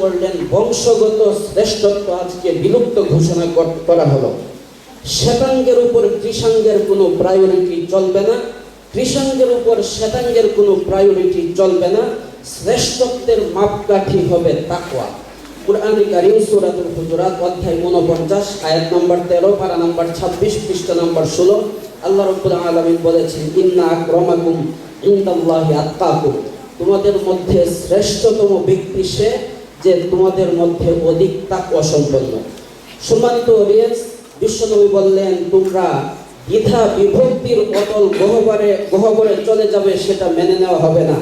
করলেন, বংশগত শ্রেষ্ঠত্ব আজকে বিলুপ্ত ঘোষণা করা হলো। শ্বেতাঙ্গের উপর কৃষাঙ্গের কোনো প্রায়োরিটি চলবে না। কৃষাঙ্গের উপর শ্বেতাঙ্গের কোনো প্রায়োরিটি চলবে না। শ্রেষ্ঠত্বের মাপকাঠি হবে তাকওয়া। কুরআনে কারীম সূরাতুল হুজুরাত, অধ্যায় 49 আয়াত নম্বর 13 পারা নম্বর 26 পৃষ্ঠা নম্বর 16 আল্লাহ রাব্বুল আলামিন বলেছেন, ইন্না আকরামাকুম ইনদাল্লাহি আতকাকুম তোমাদের মধ্যে শ্রেষ্ঠতম ব্যক্তি সে যে তোমাদের মধ্যে অধিক তাকওয়া সম্পন্ন সম্মানিত অডিয়েন্স বিশ্বনবী বললেন, তোমরা দ্বিধা বিভক্তির অটল গহবরে গহবরে চলে যাবে সেটা মেনে নেওয়া হবে না।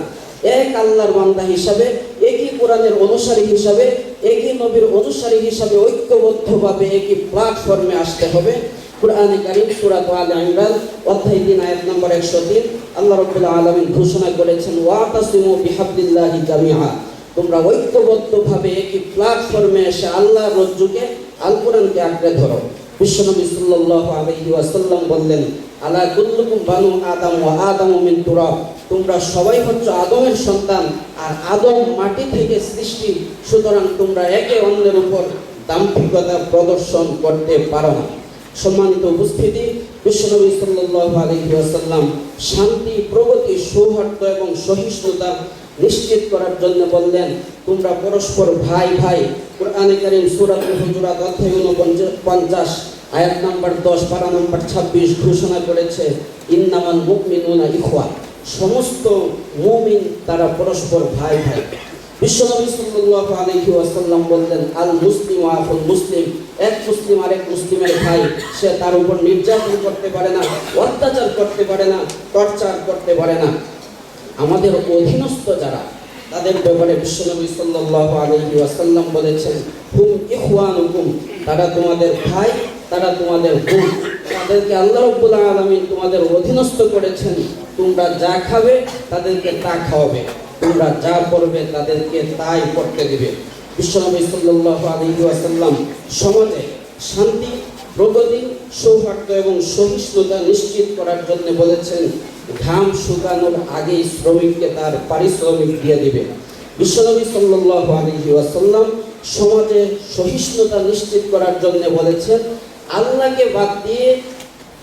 এক আল্লাহর বান্দা হিসাবে, একই কোরআনের অনুসারী হিসাবে, একই নবীর অনুসারী হিসাবে ঐক্যবদ্ধভাবে একই প্ল্যাটফর্মে আসতে হবে। কুরআনে কারীম সূরা আলে ইমরান, অধ্যায় 3 আয়াত নম্বর 103 আল্লাহ রাব্বুল আলামিন ঘোষণা করেছেন ওয়াতাসিমু বিহাবলিল্লাহি জামিআ। তোমরা ঐক্যবদ্ধভাবে একই প্ল্যাটফর্মে এসে আল্লাহ রজ্জুকে, আল কোরআনকে আঁকড়ে ধরো। বিশ্বনবী সাল্লাল্লাহু আলাইহি ওয়াসাল্লাম বললেন, আলা কুল্লুকুম বানু আদম ওয়া আদামু মিন তুরাব। তোমরা সবাই হচ্ছে আদমের সন্তান, আর আদম মাটি থেকে সৃষ্টি। সুতরাং তোমরা একে অন্যের উপর দাম্ভিকতা প্রদর্শন করতে পারো না। সম্মানিত উপস্থিতি, বিশ্বনবী সাল্লাল্লাহু আলাইহি ওয়াসাল্লাম শান্তি, প্রগতি, সৌহার্দ্য এবং সহিষ্ণুতা নিশ্চিত করার জন্য বললেন, তোমরা পরস্পর ভাই ভাই। কোরআনে কারীম সূরাতুল হুজুরাত অধ্যায় 49 আয়াত নাম্বার 10 পারা নাম্বার 26 ঘোষণা করেছে, ইন্নামাল মুমিনুনা ইখওয়া। সমস্ত মুমিন তারা পরস্পর ভাই ভাই। বিশ্বনবী সাল্লাল্লাহু আলাইহি ওয়াসাল্লাম বললেন, আল মুসলিম আফুল মুসলিম। এক মুসলিম আরেক মুসলিমের ভাই, সে তার উপর নির্যাতন করতে পারে না, অত্যাচার করতে পারে না, টর্চার করতে পারে না। আমাদের অধীনস্থ যারা, তাদের ব্যাপারে বিশ্বনবী সাল্লাল্লাহু আলাইহি ওয়াসাল্লাম বলেছেন, হুম, ইখওয়ানুকুম, তারা তোমাদের ভাই, তারা তোমাদের বোন, তাদেরকে আল্লাহ রাব্বুল আলামিন তোমাদের অধীনস্থ করেছেন, তোমরা যা খাবে, তাদেরকে তা খাওয়াবে, তোমরা যা করবে, তাদেরকে তাই করতে দেবে। বিশ্বনবী সাল্লাল্লাহু আলাইহি ওয়াসাল্লাম সমাজে শান্তি, প্রগতি, সৌহার্দ্য এবং সহিষ্ণুতা নিশ্চিত করার জন্য বলেছেন ঘাম শুকানোর আগেই শ্রমিককে তার পারিশ্রমিক দিয়ে দিবে। বিশ্বনবী ওয়াসাল্লাম সমাজে সহিষ্ণুতা নিশ্চিত করার জন্য বলেছেন, আল্লাহকে বাদ দিয়ে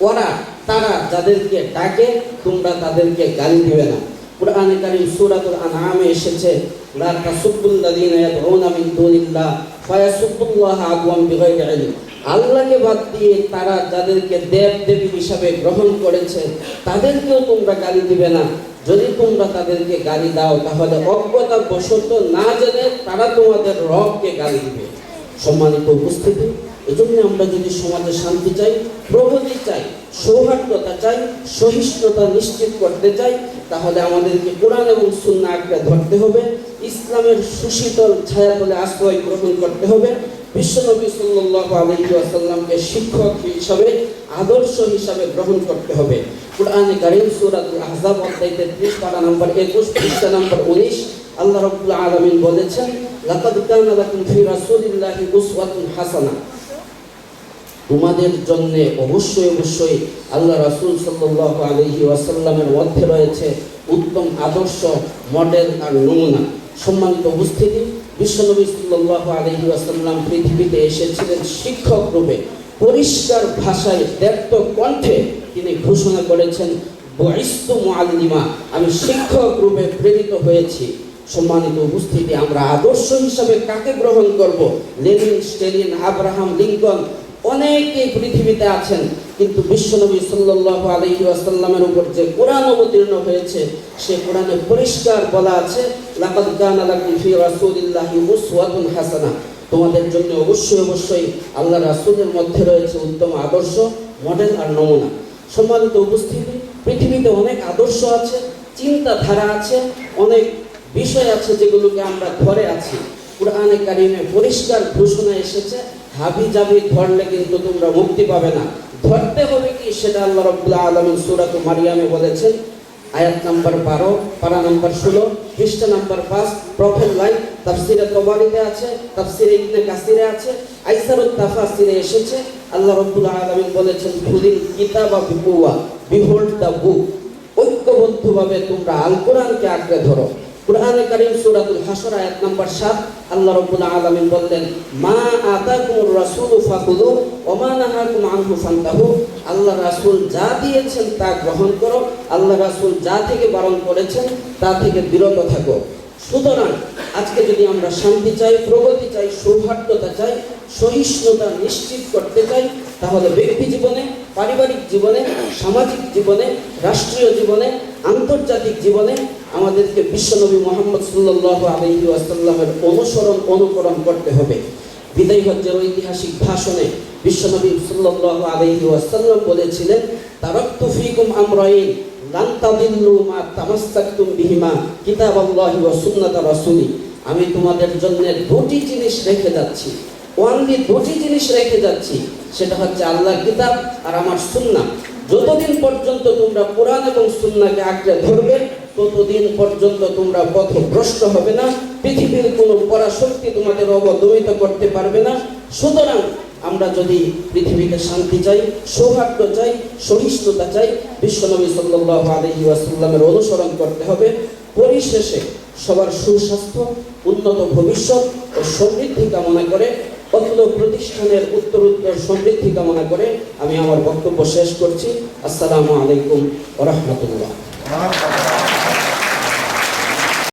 ওরা, তারা যাদেরকে ডাকে, তোমরা তাদেরকে গালি দিবে না। কুরআনে কারীম সূরাতুল আনআমে এসেছে, লা তাসুব্বুল্লাযীনা ইয়াদউনা মিন দুনিল্লাহ ফায়াসুব্বুল্লাহ আদওয়াম বিগাইরি ইলম আল্লাহকে বাদ দিয়ে তারা যাদেরকে দেব দেবী হিসাবে গ্রহণ করেছে তাদেরকেও তোমরা গালি দিবে না। যদি তোমরা তাদেরকে গালি দাও তাহলে অজ্ঞতা বশত না জেনে তারা তোমাদের রবকে গালি দিবে। সম্মানিত উপস্থিতি এজন্য আমরা যদি সমাজে শান্তি চাই প্রগতি চাই সৌহার্দ্যতা চাই সহিষ্ণুতা নিশ্চিত করতে চাই, তাহলে আমাদেরকে কোরআন এবং সুন্নাহ আঁকড়ে ধরতে হবে। ইসলামের সুশীতল ছায়াতলে আশ্রয় গ্রহণ করতে হবে। বিশ্বনবী সাল্লাল্লাহু আলাইহি ওয়াসাল্লামকে শিক্ষক হিসাবে, আদর্শ হিসাবে গ্রহণ করতে হবে। কোরআনে কারীম সূরাতুল আহজাব অধ্যায় 33 পারা নম্বর 21 পৃষ্ঠা নম্বর 19 আল্লাহ রাব্বুল আলামিন বলেছেন, লাকাদ কানা লাকুম ফি রাসূলিল্লাহি উসওয়াতুন হাসানা। তোমাদের জন্য অবশ্যই অবশ্যই আল্লাহ রাসূল সাল্লাল্লাহু আলাইহি ওয়াসাল্লামের মধ্যে রয়েছে উত্তম আদর্শ, মডেল আর নমুনা। সম্মানিত উপস্থিতি, বিশ্বনবী সাল্লাল্লাহু আলাইহি ওয়াসাল্লাম পৃথিবীতে এসেছিলেন শিক্ষক রূপে, পরিষ্কার ভাষায় ব্যক্ত কণ্ঠে তিনি ঘোষণা করেছেন বয়স্তু মুআল্লিমা আমি শিক্ষক রূপে প্রেরিত হয়েছি। সম্মানিত উপস্থিতি, আমরা আদর্শ হিসাবে কাকে গ্রহণ করব? লেনিন, স্টেলিন, আব্রাহাম, লিঙ্কন, অনেকেই পৃথিবীতে আছেন। কিন্তু বিশ্বনবী সাল্লাল্লাহু আলাইহি ওয়াসাল্লামের উপর যে কোরআন অবতীর্ণ হয়েছে, সে কোরআনে পরিষ্কার বলা আছে হাসানাহ। তোমাদের জন্য অবশ্যই অবশ্যই আল্লাহ রাসূলের মধ্যে রয়েছে উত্তম আদর্শ, মডেল আর নমুনা। সম্মানিত উপস্থিতি, পৃথিবীতে অনেক আদর্শ আছে, চিন্তাধারা আছে, অনেক বিষয় আছে যেগুলোকে আমরা ধরে আছি। কোরআনে কারিমে পরিষ্কার ঘোষণা এসেছে হাবি জাবি ধরলে কিন্তু তোমরা মুক্তি পাবে না। ধরতে হবে কি? সেটা আল্লাহ রব্বুল্লাহ আলমিন সুরাত মারিয়ামে বলেছেন। আয়াত নাম্বার বারো, পারা নাম্বার ষোলো, পৃষ্ঠা নাম্বার পাঁচ প্রফেল লাইন, তাফসিরে তবারিতে আছে, তাফসিরে ইবনে কাসিরে আছে আইসারুত তাফাসিরে এসেছে। আল্লাহ রব্বুল আলমিন বলেছেন, খুদিল কিতাব বিকুয়া বিহোল্ড দ্য বুক। ঐক্যবদ্ধভাবে তোমরা আল কোরআনকে আঁকড়ে ধরো। কুরআনে কারিম সূরাতুল হাসর আয়াত নাম্বার সাত, আল্লাহ রাব্বুল আলামিন বললেন, মা আতাকুমুর রাসূলু ফাখুযু ওয়া মা নাহাকুম আনহু ফান্তাহু। আল্লাহ রাসূল যা দিয়েছেন তা গ্রহণ করো। আল্লাহ রাসূল যা থেকে বারণ করেছেন তা থেকে বিরত থাকো। সুতরাং আজকে যদি আমরা শান্তি চাই, প্রগতি চাই, সৌহার্দ্যতা চাই, সহিষ্ণুতা নিশ্চিত করতে চাই, তাহলে ব্যক্তি জীবনে, পারিবারিক জীবনে, সামাজিক জীবনে, রাষ্ট্রীয় জীবনে, আন্তর্জাতিক জীবনে আমাদেরকে বিশ্বনবী মোহাম্মদ সাল্লাহ আলহি আসাল্লামের অনুসরণ, অনুকরণ করতে হবে। বিদায় হজ্জের ঐতিহাসিক ভাষণে বিশ্বনবী সাল্লাহ আলহি আসাল্লাম বলেছিলেন তারক্তু ফিকুম আমরাইন, লান তাদিল্লু মা তামাসসাকতুম বিহিমা কিতাবাল্লাহি ওয়া সুন্নাত রাসূলি। আমি তোমাদের জন্য দুটি জিনিস রেখে যাচ্ছি। ওয়ানলি দুটি জিনিস রেখে যাচ্ছি, সেটা হচ্ছে আল্লাহর কিতাব আর আমার সুন্নাহ। যতদিন পর্যন্ত তোমরা কোরআন এবং সুন্নাকে আঁকড়ে ধরবে ততদিন পর্যন্ত তোমরা পথভ্রষ্ট হবে না। পৃথিবীর কোনো পরাশক্তি তোমাদের অবদমিত করতে পারবে না। সুতরাং আমরা যদি পৃথিবীতে শান্তি চাই, সৌহার্দ্য চাই, সহিষ্ণুতা চাই বিশ্বনবী সাল্লাহ আলহি অনুসরণ করতে হবে। পরিশেষে সবার সুস্বাস্থ্য, উন্নত ভবিষ্যৎ ও সমৃদ্ধি কামনা করে, অখিল প্রতিষ্ঠানের উত্তর উত্তর সমৃদ্ধি কামনা করে আমি আমার বক্তব্য শেষ করছি। আসসালামু আলাইকুম ওরহমতুল্লাহ আমার